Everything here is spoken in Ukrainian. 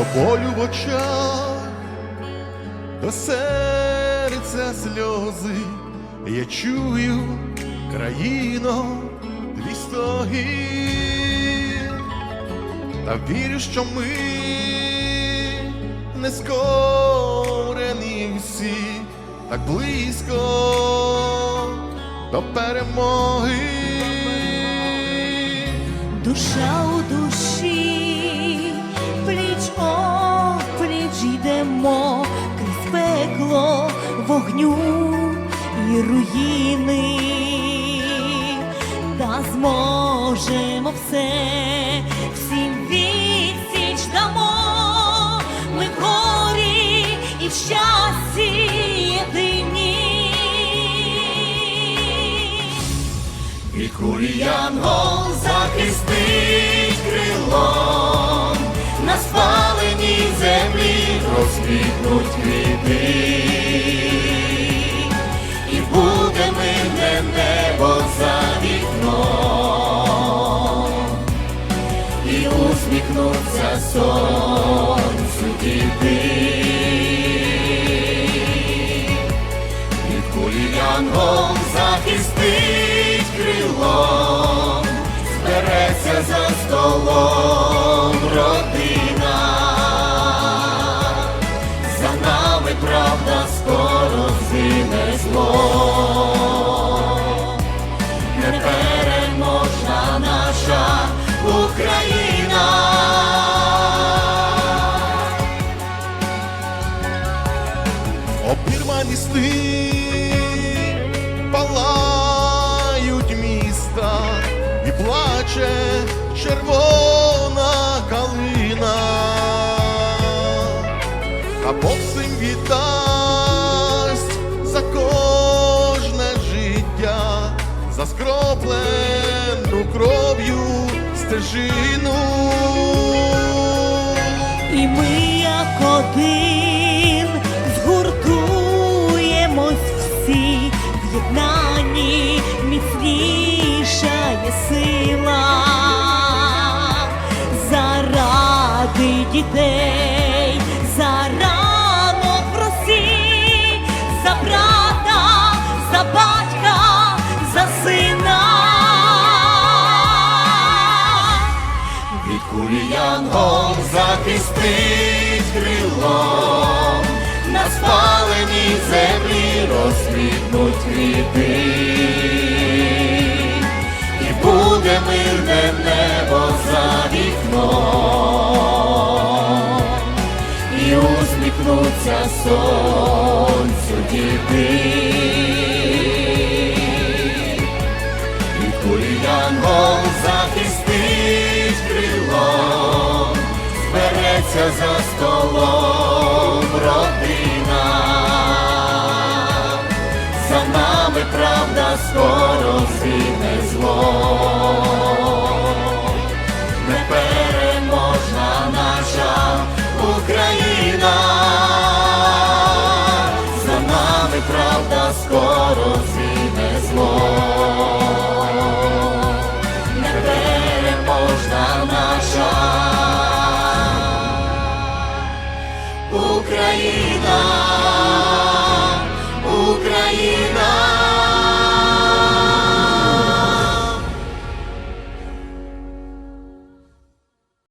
до болю в очах, до серця сльози, я чую країно твій стогін, та вірю, що ми не скорені всі так близько до перемоги. Душа у душі, йдемо крізь пекло вогню і руїни, та зможемо все, всім відсіч дамо, ми горі і в щасті єдині. І кулі Янгол захистить крилом, на спаленій землі розквітнуть квіти, і буде мирне небо за вікном, і усміхнуться сонцю діти. Від кулі янгол захистить крилом, збереться за столом нами правда скоро зине зло, непереможна наша Україна. обірвані сни палають міста і плаче червона калина, а віддасть за кожне життя, за скроплену кров'ю стежину. І ми як один згуртуємось всі в єднанні є сила заради дітей, за брата, за батька, за сина. Від кулі Янгол захистить крилом, на спаленій землі розквітнуть квіти, сонцю діти. Від кулі янгол захистить крилом, збереться за столом родина. За нами правда скоро зине зло. Скоро зине зло. Непереможна наша Україна.